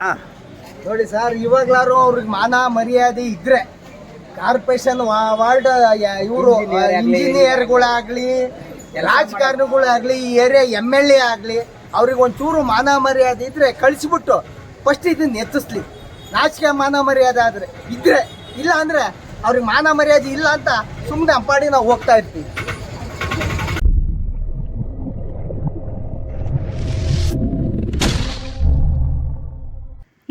ಹಾ. ನೋಡಿ ಸರ್ ಇವಾಗ್ಲಾರು ಅವ್ರಿಗೆ ಮಾನ ಮರ್ಯಾದೆ ಇದ್ರೆ ಕಾರ್ಪೊರೇಷನ್ ವಾರ್ಡ್ ಇವರು ಇಂಜಿನಿಯರ್ ಗಳಾಗ್ಲಿ ಇಂಜಿನಿಯರ್ಗಳಾಗ್ಲಿ ರಾಜಕಾರಣಿಗಳಾಗ್ಲಿ ಈ ಏರಿಯಾ ಎಂ ಎಲ್ ಎ ಆಗಲಿ ಅವ್ರಿಗೆ ಒಂಚೂರು ಮಾನ ಮರ್ಯಾದೆ ಇದ್ರೆ ಕಳಿಸ್ಬಿಟ್ಟು ಫಸ್ಟ್ ಇದನ್ನ ಎತ್ತಿಸ್ಲಿ. ನಾಚಿಕೆ ಮಾನ ಮರ್ಯಾದೆ ಆದ್ರೆ ಇದ್ರೆ ಇಲ್ಲ ಅಂದ್ರೆ ಅವ್ರಿಗೆ ಮಾನ ಮರ್ಯಾದೆ ಇಲ್ಲ ಅಂತ ಸುಮ್ಮನೆ ಅಂಪಾಡಿ ನಾವು ಹೋಗ್ತಾ ಇರ್ತೀವಿ.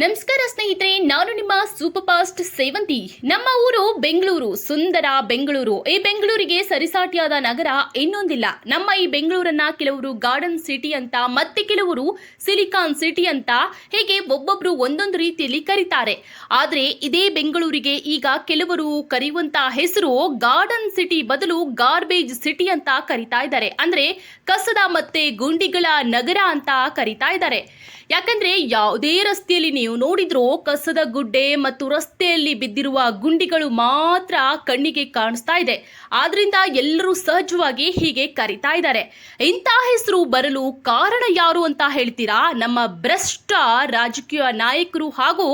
ನಮಸ್ಕಾರ ಸ್ನೇಹಿತರೆ, ನಾನು ನಿಮ್ಮ ಸೂಪರ್ ಫಾಸ್ಟ್ ಸೇವಂತಿ. ನಮ್ಮ ಊರು ಬೆಂಗಳೂರು, ಸುಂದರ ಬೆಂಗಳೂರು. ಈ ಬೆಂಗಳೂರಿಗೆ ಸರಿಸಾಟಿಯಾದ ನಗರ ಇನ್ನೊಂದಿಲ್ಲ. ನಮ್ಮ ಈ ಬೆಂಗಳೂರನ್ನ ಕೆಲವರು ಗಾರ್ಡನ್ ಸಿಟಿ ಅಂತ, ಮತ್ತೆ ಕೆಲವರು ಸಿಲಿಕಾನ್ ಸಿಟಿ ಅಂತ ಹೇಗೆ ಒಬ್ಬೊಬ್ರು ಒಂದೊಂದು ರೀತಿಯಲ್ಲಿ ಕರೀತಾರೆ. ಆದ್ರೆ ಇದೇ ಬೆಂಗಳೂರಿಗೆ ಈಗ ಕೆಲವರು ಕರೆಯುವಂತ ಹೆಸರು ಗಾರ್ಡನ್ ಸಿಟಿ ಬದಲು ಗಾರ್ಬೇಜ್ ಸಿಟಿ ಅಂತ ಕರಿತಾ ಇದ್ದಾರೆ. ಅಂದ್ರೆ ಕಸದ ಮತ್ತೆ ಗುಂಡಿಗಳ ನಗರ ಅಂತ ಕರಿತಾ ಇದ್ದಾರೆ. ಯಾಕಂದ್ರೆ ಯಾವುದೇ ರಸ್ತೆಯಲ್ಲಿ ನೀವು ನೋಡಿದ್ರೂ ಕಸದ ಗುಡ್ಡೆ ಮತ್ತು ರಸ್ತೆಯಲ್ಲಿ ಬಿದ್ದಿರುವ ಗುಂಡಿಗಳು ಮಾತ್ರ ಕಣ್ಣಿಗೆ ಕಾಣಿಸ್ತಾ ಇದೆ. ಆದ್ರಿಂದ ಎಲ್ಲರೂ ಸಹಜವಾಗಿ ಹೀಗೆ ಕರಿತಾ ಇದ್ದಾರೆ. ಇಂಥ ಹೆಸರು ಬರಲು ಕಾರಣ ಯಾರು ಅಂತ ಹೇಳ್ತೀರಾ? ನಮ್ಮ ಭ್ರಷ್ಟ ರಾಜಕೀಯ ನಾಯಕರು ಹಾಗೂ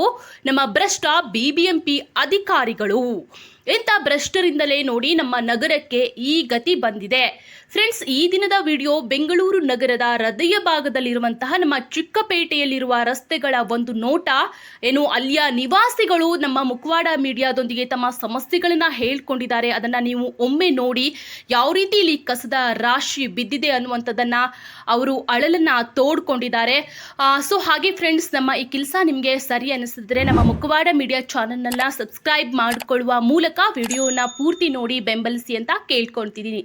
ನಮ್ಮ ಭ್ರಷ್ಟ ಬಿಬಿಎಂಪಿ ಅಧಿಕಾರಿಗಳು. ಇಂಥ ಭ್ರಷ್ಟರಿಂದಲೇ ನೋಡಿ ನಮ್ಮ ನಗರಕ್ಕೆ ಈ ಗತಿ ಬಂದಿದೆ. ಫ್ರೆಂಡ್ಸ್, ಈ ದಿನದ ವಿಡಿಯೋ ಬೆಂಗಳೂರು ನಗರದ ಹೃದಯ ಭಾಗದಲ್ಲಿರುವಂತಹ ನಮ್ಮ ಚಿಕ್ಕಪೇಟೆಯಲ್ಲಿರುವ ರಸ್ತೆಗಳ ಒಂದು ನೋಟ. ಏನು, ಅಲ್ಲಿಯ ನಿವಾಸಿಗಳು ನಮ್ಮ ಮುಖವಾಡ ಮೀಡಿಯಾದೊಂದಿಗೆ ತಮ್ಮ ಸಮಸ್ಯೆಗಳನ್ನ ಹೇಳ್ಕೊಂಡಿದ್ದಾರೆ. ಅದನ್ನ ನೀವು ಒಮ್ಮೆ ನೋಡಿ ಯಾವ ರೀತಿ ಇಲ್ಲಿ ಕಸದ ರಾಶಿ ಬಿದ್ದಿದೆ ಅನ್ನುವಂಥದ್ದನ್ನ ಅವರು ಅಳಲನ್ನ ತೋಡ್ಕೊಂಡಿದ್ದಾರೆ. ಸೊ ಹಾಗೆ ಫ್ರೆಂಡ್ಸ್, ನಮ್ಮ ಈ ಕೆಲಸ ನಿಮಗೆ ಸರಿ ಅನಿಸಿದ್ರೆ ನಮ್ಮ ಮುಖವಾಡ ಮೀಡಿಯಾ ಚಾನಲ್ನ ಸಬ್ಸ್ಕ್ರೈಬ್ ಮಾಡಿಕೊಳ್ಳುವ ಮೂಲಕ ವಿಡಿಯೋನ ಪೂರ್ತಿ ನೋಡಿ ಬೆಂಬಲಿಸಿ ಅಂತ ಕೇಳ್ಕೊಳ್ತಿದ್ದೀನಿ.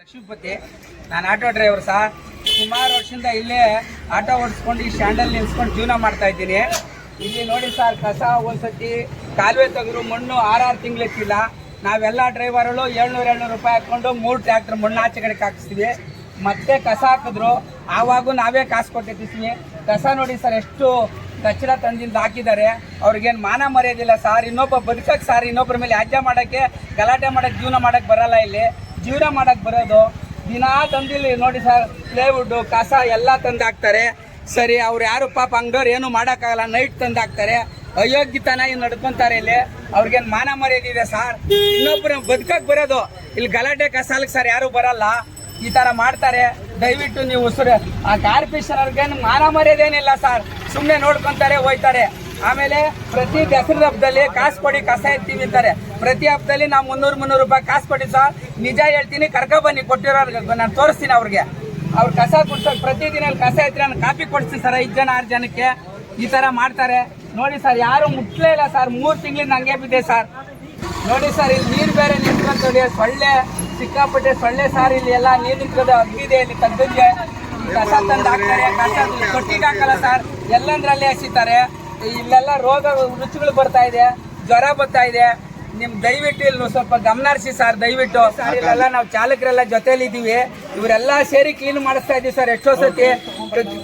ಲಕ್ಷ್ಮೀಪತಿ ನಾನು ಆಟೋ ಡ್ರೈವರ್ ಸಹ ಸುಮಾರು ವರ್ಷದಿಂದ ಇಲ್ಲೇ ಆಟೋ ಓಡಿಸ್ಕೊಂಡು ಈ ಸ್ಟ್ಯಾಂಡಲ್ಲಿ ನಿಲ್ಸ್ಕೊಂಡು ಜೀವನ ಮಾಡ್ತಾ ಇದ್ದೀನಿ. ಇಲ್ಲಿ ನೋಡಿ ಸರ್, ಕಸ ಒಂದ್ಸತಿ ಕಾಲುವೆ ತೆಗೆದ್ರು ಮಣ್ಣು ಆರಾರು ತಿಂಗಳು ಎತ್ತಿಲ್ಲ. ನಾವೆಲ್ಲ ಡ್ರೈವರ್ಗಳು ಏಳ್ನೂರು ಏಳ್ನೂರು ರೂಪಾಯಿ ಹಾಕ್ಕೊಂಡು ಮೂರು ಟ್ರ್ಯಾಕ್ಟರ್ ಮಣ್ಣು ಆಚೆ ಕಡೆಗೆ ಹಾಕಿಸ್ತೀವಿ. ಮತ್ತೆ ಕಸ ಹಾಕಿದ್ರು. ಆವಾಗೂ ನಾವೇ ಕಾಸು ಕೊಟ್ಟಿರ್ತೀವಿ. ಕಸ ನೋಡಿ ಸರ್, ಎಷ್ಟು ಕಚ್ಚಡ ತಂದಿಂದ ಹಾಕಿದ್ದಾರೆ. ಅವ್ರಿಗೇನು ಮಾನ ಮರ್ಯಾದಿಲ್ಲ ಸರ್. ಇನ್ನೊಬ್ಬ ಬದುಕಕ್ಕೆ ಸರ್ ಇನ್ನೊಬ್ಬರ ಮೇಲೆ ಯಾಜ್ಯ ಮಾಡೋಕ್ಕೆ ಗಲಾಟೆ ಮಾಡೋಕ್ಕೆ ಜೀವನ ಮಾಡೋಕ್ಕೆ ಬರಲ್ಲ ಇಲ್ಲಿ. ಜೀವನ ಮಾಡಕ್ ಬರೋದು, ದಿನ ತಂದಿಲ್ಲಿ ನೋಡಿ ಸರ್ ಪ್ಲೇವುಡ್ ಕಸ ಎಲ್ಲ ತಂದಾಕ್ತಾರೆ. ಸರಿ, ಅವ್ರು ಯಾರು ಪಾಪ ಅಂಗಡವ್ರು ಏನು ಮಾಡೋಕ್ಕಾಗಲ್ಲ ನೈಟ್ ತಂದು ಹಾಕ್ತಾರೆ ಅಯೋಗ್ಯತನ ಇನ್ನು ನಡ್ಕೊಂತಾರೆ ಇಲ್ಲಿ. ಅವ್ರಿಗೇನು ಮಾನ ಮರ್ಯಾದೆ ಇದೆ ಸರ್? ಇನ್ನೊಬ್ಬರು ಬದುಕಕ್ ಬರೋದು. ಇಲ್ಲಿ ಗಲಾಟೆ ಕಸಾಲಕ್ಕೆ ಸರ್ ಯಾರು ಬರಲ್ಲ. ಈ ತರ ಮಾಡ್ತಾರೆ. ದಯವಿಟ್ಟು ನೀವು ಉಸಿರು ಆ ಕಾರ್ಪೊರೇಷನ್ ಅವ್ರಿಗೇನು ಮಾನ ಮರ್ಯಾದೇನಿಲ್ಲ ಸರ್. ಸುಮ್ಮನೆ ನೋಡ್ಕೊಂತಾರೆ, ಹೋಯ್ತಾರೆ. ಆಮೇಲೆ ಪ್ರತಿ ದಸರಾ ಹಬ್ಬದಲ್ಲಿ ಕಾಸು ಕೊಡಿ ಕಸ ಎತ್ತೀವಿ ಅಂತಾರೆ. ಪ್ರತಿ ಹಬ್ಬದಲ್ಲಿ ನಾವು ಮುನ್ನೂರು ಮುನ್ನೂರು ರೂಪಾಯಿ ಕಾಸು ಕೊಡಿ ಸರ್ ನಿಜ ಹೇಳ್ತೀನಿ, ಕರ್ಕ ಬನ್ನಿ ಕೊಟ್ಟಿರೋ ನಾನು ತೋರಿಸ್ತೀನಿ ಅವ್ರಿಗೆ. ಅವ್ರು ಕಸ ಕೊಡ್ಸೋಕೆ ಪ್ರತಿದಿನ ಕಸ ಎತ್ತಿ ನಾನು ಕಾಪಿ ಕೊಡ್ತೀನಿ ಸರ್, ಐದು ಜನ, ಆರು ಜನಕ್ಕೆ. ಈ ತರ ಮಾಡ್ತಾರೆ. ನೋಡಿ ಸರ್, ಯಾರು ಮುಟ್ಲೇ ಇಲ್ಲ ಸರ್, ಮೂರು ತಿಂಗಳಿಂದ ಹಂಗೆ ಬಿದ್ದೆ ಸರ್. ನೋಡಿ ಸರ್, ಇಲ್ಲಿ ನೀರು ಬೇರೆ ನಿಂತ್ಕೊಂತದೆ ಸೊಳ್ಳೆ, ಸಿಕ್ಕಾಪಟ್ಟೆ ಸೊಳ್ಳೆ ಸರ್, ಇಲ್ಲಿ ಎಲ್ಲ ನೀರು ನಿಂತ್ಕೊಂಡು ಅಗ್ಗಿದೆ ಇಲ್ಲಿ ತಗ್ಗಂಗೆ ಕಸ ತಂದು ಹಾಕ್ತಾರೆ, ಕಸ ತೊಟ್ಟಿಗೆ ಹಾಕಲ್ಲ ಸರ್, ಎಲ್ಲಂದ್ರಲ್ಲಿ ಹಸಿತಾರೆ. ಇಲ್ಲೆಲ್ಲ ರೋಗ ರುಚಿಗಳು ಬರ್ತಾ ಇದೆ ಜ್ವರ ಬರ್ತಾ ಇದೆ. ನಿಮ್ ದಯವಿಟ್ಟು ಇಲ್ಲಿ ಸ್ವಲ್ಪ ಗಮನ ಹರಿಸಿ ಸರ್ ದಯವಿಟ್ಟು. ಸರ್ ಇಲ್ಲೆಲ್ಲ ನಾವು ಚಾಲಕರೆಲ್ಲ ಜೊತೆಲಿ ಇದೀವಿ. ಇವರೆಲ್ಲ ಸೇರಿ ಕ್ಲೀನ್ ಮಾಡಿಸ್ತಾ ಇದೀವಿ ಸರ್ ಎಷ್ಟೋ ಸತಿ.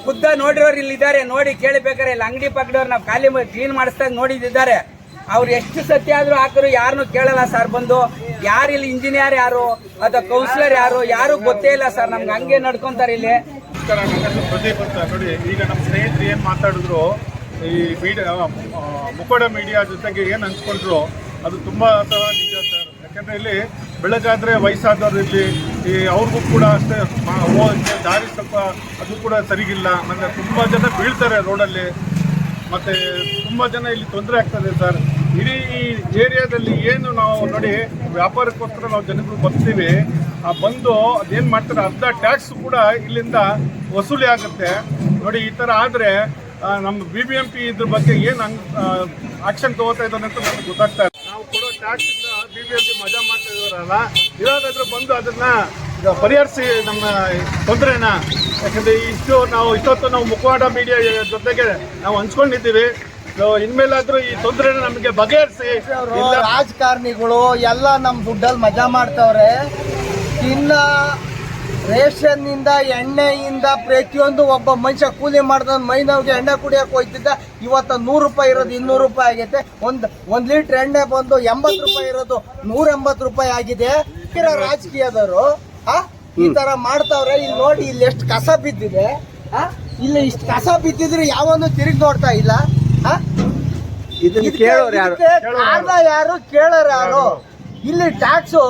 ಖುದ್ದ ನೋಡಿರೋರು ಇಲ್ಲಿ ಇದ್ದಾರೆ ನೋಡಿ ಕೇಳಬೇಕಾರೆ ಇಲ್ಲಿ ಅಂಗಡಿ ಪಕ್ಕದವ್ರು ನಾವು ಖಾಲಿ ಕ್ಲೀನ್ ಮಾಡಿಸ್ದಾಗ ನೋಡಿದ್ದಾರೆ ಅವ್ರು ಎಷ್ಟು ಸತಿ ಆದ್ರೂ ಹಾಕಿದ್ರು ಯಾರನ್ನು ಕೇಳಲ್ಲ ಸರ್ ಬಂದು. ಯಾರು ಇಲ್ಲಿ ಇಂಜಿನಿಯರ್ ಯಾರು ಅಥವಾ ಕೌನ್ಸಿಲರ್ ಯಾರು ಯಾರು ಗೊತ್ತೇ ಇಲ್ಲ ಸರ್ ನಮ್ಗೆ ಹಂಗೆ ನಡ್ಕೊಂತಾರೆ ಇಲ್ಲಿ. ನೋಡಿ ಈಗ ನಮ್ಮ ಸ್ನೇಹಿತರು ಏನು ಮಾತಾಡಿದ್ರು ಈ ಮೀಡಿಯಾ ಮುಖೋಡ ಮೀಡಿಯಾ ಜೊತೆಗೆ ಏನು ಹಂಚ್ಕೊಂಡ್ರು, ಅದು ತುಂಬ ಸಹ ನಿಜ ಸರ್. ಯಾಕಂದರೆ ಇಲ್ಲಿ ಬೆಳಗಾದ್ರೆ ವಯಸ್ಸಾದವ್ರು ಇಲ್ಲಿ ಈ ಅವ್ರಿಗೂ ಕೂಡ ಅಷ್ಟೇ ಹೋಗಕ್ಕೆ ದಾರಿ ಸ್ವಲ್ಪ ಅದು ಕೂಡ ಸರಿಗಿಲ್ಲ. ಮತ್ತು ತುಂಬ ಜನ ಬೀಳ್ತಾರೆ ರೋಡಲ್ಲಿ. ಮತ್ತು ತುಂಬ ಜನ ಇಲ್ಲಿ ತೊಂದರೆ ಆಗ್ತದೆ ಸರ್. ಇಡೀ ಈ ಏರಿಯಾದಲ್ಲಿ ಏನು ನಾವು ನೋಡಿ, ವ್ಯಾಪಾರಕ್ಕೋಸ್ಕರ ನಾವು ಜನಗಳು ಬರ್ತೀವಿ. ಆ, ಬಂದು ಅದೇನು ಮಾಡ್ತಾರೆ, ಅರ್ಧ ಟ್ಯಾಕ್ಸ್ ಕೂಡ ಇಲ್ಲಿಂದ ವಸೂಲಿ ಆಗುತ್ತೆ. ನೋಡಿ, ಈ ಥರ ಆದರೆ ನಮ್ಮ ಬಿ ಬಿ ಎಂ ಪಿ ಇದ್ರ ಬಗ್ಗೆ ಏನು ಆಕ್ಷನ್ ತಗೋತಾ ಇದ್ದಾನೆ ಅಂತ ನಮ್ಗೆ ಗೊತ್ತಾಗ್ತಾ ಇದೆ ನಾವು ಕೊಡೋ ಟ್ಯಾಕ್ಸ್ ಇಂದ ಬಿ ಬಿ ಎಂ ಪಿ ಮಜಾ ಮಾಡ್ತಾ ಇದಾರಲ್ಲ ಇರೋದಾದ್ರೆ ಬಂದು ಅದನ್ನ ಈಗ ಪರಿಹರಿಸಿ ನಮ್ಮ ತೊಂದರೆನ. ಯಾಕಂದ್ರೆ ಇಷ್ಟು ನಾವು ಇಷ್ಟೊತ್ತು ನಾವು ಮುಖವಾಡ ಮೀಡಿಯಾ ಜೊತೆಗೆ ನಾವು ಹಂಚ್ಕೊಂಡಿದ್ದೀವಿ. ಸೊ ಇನ್ಮೇಲಾದ್ರೂ ಈ ತೊಂದರೆನ ನಮಗೆ ಬಗೆಹರಿಸಿ ರಾಜಕಾರಣಿಗಳು ಎಲ್ಲ ನಮ್ಮ ದುಡ್ಡಲ್ಲಿ ಮಜಾ ಮಾಡ್ತವ್ರೆ. ಇನ್ನ ರೇಷನ್ ಇಂದ ಎಣ್ಣೆಯಿಂದ ಪ್ರತಿಯೊಂದು ಒಬ್ಬ ಮನುಷ್ಯ ಕೂಲಿ ಮಾಡ್ದ ಮೈನವ್ಗೆ ಎಣ್ಣೆ ಕುಡಿಯೋಕೆ ಹೋಯ್ತಿದ್ದ ಇವತ್ತು ನೂರು ರೂಪಾಯಿ ಇರೋದು ಇನ್ನೂರು ರೂಪಾಯಿ ಆಗೈತೆ. ಒಂದು ಒಂದು ಲೀಟ್ರ್ ಎಣ್ಣೆ ಬಂದು ಎಂಬತ್ತು ರೂಪಾಯಿ ಇರೋದು ನೂರ ಎಂಬತ್ತು ರೂಪಾಯಿ ಆಗಿದೆ. ಇರೋ ರಾಜಕೀಯದವರು ಆ ಈ ತರ ಮಾಡ್ತಾವ್ರೆ. ಇಲ್ಲಿ ನೋಡಿ ಇಲ್ಲಿ ಎಷ್ಟು ಕಸ ಬಿದ್ದಿದೆ. ಆ ಇಲ್ಲಿ ಇಷ್ಟು ಕಸ ಬಿದ್ದಿದ್ರೆ ಯಾವನು ತಿರುಗಿ ನೋಡ್ತಾ ಇಲ್ಲ. ಆ? ಇದಕ್ಕೆ ಯಾರು? ಕೇಳೋರು ಯಾರು? ಇಲ್ಲಿ ಟ್ಯಾಕ್ಸು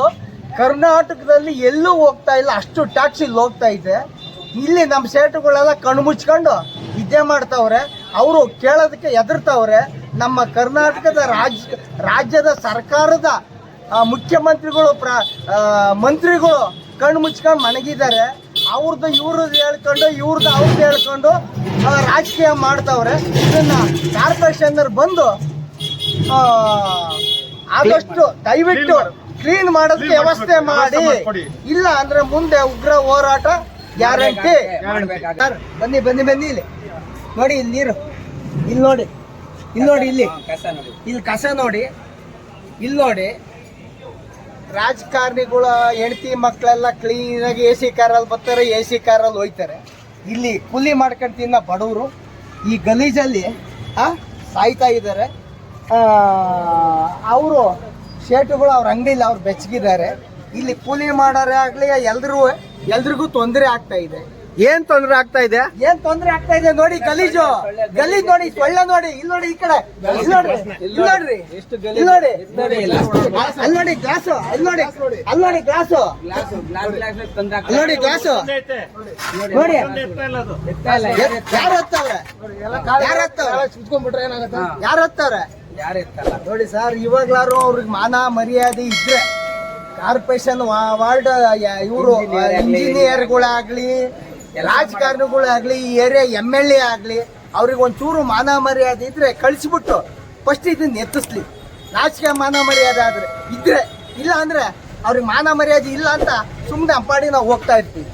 ಕರ್ನಾಟಕದಲ್ಲಿ ಎಲ್ಲೂ ಹೋಗ್ತಾ ಇಲ್ಲ, ಅಷ್ಟು ಟ್ಯಾಕ್ಸ್ ಇಲ್ಲಿ ಹೋಗ್ತಾ ಇದೆ. ಇಲ್ಲಿ ನಮ್ಮ ಸೇಟುಗಳೆಲ್ಲ ಕಣ್ಣು ಮುಚ್ಕೊಂಡು ಇದೇ ಮಾಡ್ತಾವ್ರೆ. ಅವರು ಕೇಳೋದಕ್ಕೆ ಹೆದರ್ತಾವ್ರೆ. ನಮ್ಮ ಕರ್ನಾಟಕದ ರಾಜ್, ರಾಜ್ಯದ ಸರ್ಕಾರದ ಮುಖ್ಯಮಂತ್ರಿಗಳು, ಪ್ರ ಮಂತ್ರಿಗಳು ಕಣ್ಣು ಮುಚ್ಕೊಂಡು ಮಣಗಿದ್ದಾರೆ ಅವ್ರದ್ದು ಇವ್ರದ್ದು ಹೇಳ್ಕೊಂಡು ಇವ್ರದ್ದು ಅವ್ರದ್ದು ಹೇಳ್ಕೊಂಡು ರಾಜಕೀಯ ಮಾಡ್ತಾವ್ರೆ. ಇದನ್ನ ಕಾರ್ಪೊರೇಷನ್ ಬಂದು ಆದಷ್ಟು ದಯವಿಟ್ಟು ಕ್ಲೀನ್ ಮಾಡೋದಕ್ಕೆ ವ್ಯವಸ್ಥೆ ಮಾಡಿ. ಇಲ್ಲ ಅಂದ್ರೆ ಮುಂದೆ ಉಗ್ರ ಹೋರಾಟ ಗ್ಯಾರಂಟಿ ಬನ್ನಿ ಬನ್ನಿ ಬನ್ನಿ ಇಲ್ಲಿ. ನೋಡಿ ಇಲ್ಲಿ ನೀರು ಇಲ್ಲಿ ನೋಡಿ. ಇಲ್ಲಿ ನೋಡಿ ಇಲ್ಲಿ. ಹಾ, ಕಸ ನೋಡಿ. ಇಲ್ಲಿ ಕಸ ನೋಡಿ. ಇಲ್ಲಿ ನೋಡಿ. ರಾಜಕಾರಣಿಗಳ ಹೆಂಡತಿ ಮಕ್ಕಳೆಲ್ಲ ಕ್ಲೀನಾಗಿ ಎ ಸಿ ಕಾರಲ್ಲಿ ಬರ್ತಾರೆ ಎ ಸಿ ಕಾರಲ್ಲಿ ಹೋಯ್ತಾರೆ. ಇಲ್ಲಿ ಕೂಲಿ ಮಾಡ್ಕೊಂಡು ತಿನ್ನ ಬಡವರು. ಈ ಗಲೀಜಲ್ಲಿ ಆ, ಸಾಯ್ತಾ ಇದ್ದಾರೆ. ಅವರು ಶೇಟುಗಳು ಅವ್ರ ಅಂಗಡಿಲಿ ಅವ್ರು ಬೆಚ್ಚಗಿದ್ದಾರೆ ಇಲ್ಲಿ ಕೂಲಿ ಮಾಡೋರೇ ಆಗಲಿ ಎಲ್ರಿಗೂ ಎಲ್ರಿಗೂ ತೊಂದರೆ ಆಗ್ತಾ ಇದೆ. ಏನ್ ತೊಂದರೆ ಆಗ್ತಾ ಇದೆ? ಏನ್ ತೊಂದರೆ ಆಗ್ತಾ ಇದೆ ನೋಡಿ ಗಲೀಜು. ಗಲೀಜ್ ನೋಡಿ ಸೊಳ್ಳೆ ನೋಡಿ. ಇಲ್ಲಿ ನೋಡಿ ಈ ಕಡೆ. ಇಲ್ಲಿ ನೋಡ್ರಿ. ಇಲ್ಲಿ ನೋಡ್ರಿ. ಇಲ್ಲಿ ನೋಡಿ. ಇಲ್ಲ. ಅಲ್ಲಿ ನೋಡಿ ಗ್ಲಾಸು. ಅಲ್ಲಿ ನೋಡಿ. ಅಲ್ಲಿ ನೋಡಿ ಗ್ಲಾಸು. ಅಲ್ಲಿ ನೋಡಿ ಗ್ಲಾಸು. ನೋಡಿ. ಯಾರು ಹತ್ತವ್ರೆ? ಯಾರು ಹತ್ತವ್ರೆ? ಯಾರು ಹತ್ತವ್ರೆ? ಯಾರು ಇರ್ತಲ್ಲ ನೋಡಿ ಸರ್ ಇವಾಗ್ಲಾರು ಅವ್ರಿಗೆ ಮಾನ ಮರ್ಯಾದೆ ಇದ್ರೆ ಕಾರ್ಪೊರೇಷನ್ ವಾರ್ಡ್ ಇವರು ಇಂಜಿನಿಯರ್ ಗಳಾಗ್ಲಿ ಇಂಜಿನಿಯರ್ಗಳಾಗ್ಲಿ ರಾಜಕಾರಣಿಗಳಾಗ್ಲಿ ಈ ಏರಿಯಾ ಎಂ ಎಲ್ ಎ ಆಗ್ಲಿ ಅವ್ರಿಗೆ ಒಂಚೂರು ಮಾನ ಮರ್ಯಾದೆ ಇದ್ರೆ ಕಳಿಸ್ಬಿಟ್ಟು ಫಸ್ಟ್ ಇದನ್ನ ಎತ್ತಿಸ್ಲಿ. ರಾಜಕೀಯ ಮಾನ ಮರ್ಯಾದೆ ಆದ್ರೆ ಇದ್ರೆ ಇಲ್ಲ ಅಂದ್ರೆ ಅವ್ರಿಗೆ ಮಾನ ಮರ್ಯಾದೆ ಇಲ್ಲ ಅಂತ ಸುಮ್ಮನೆ ಅಂಪಾಡಿ ನಾವು ಹೋಗ್ತಾ ಇರ್ತೀವಿ.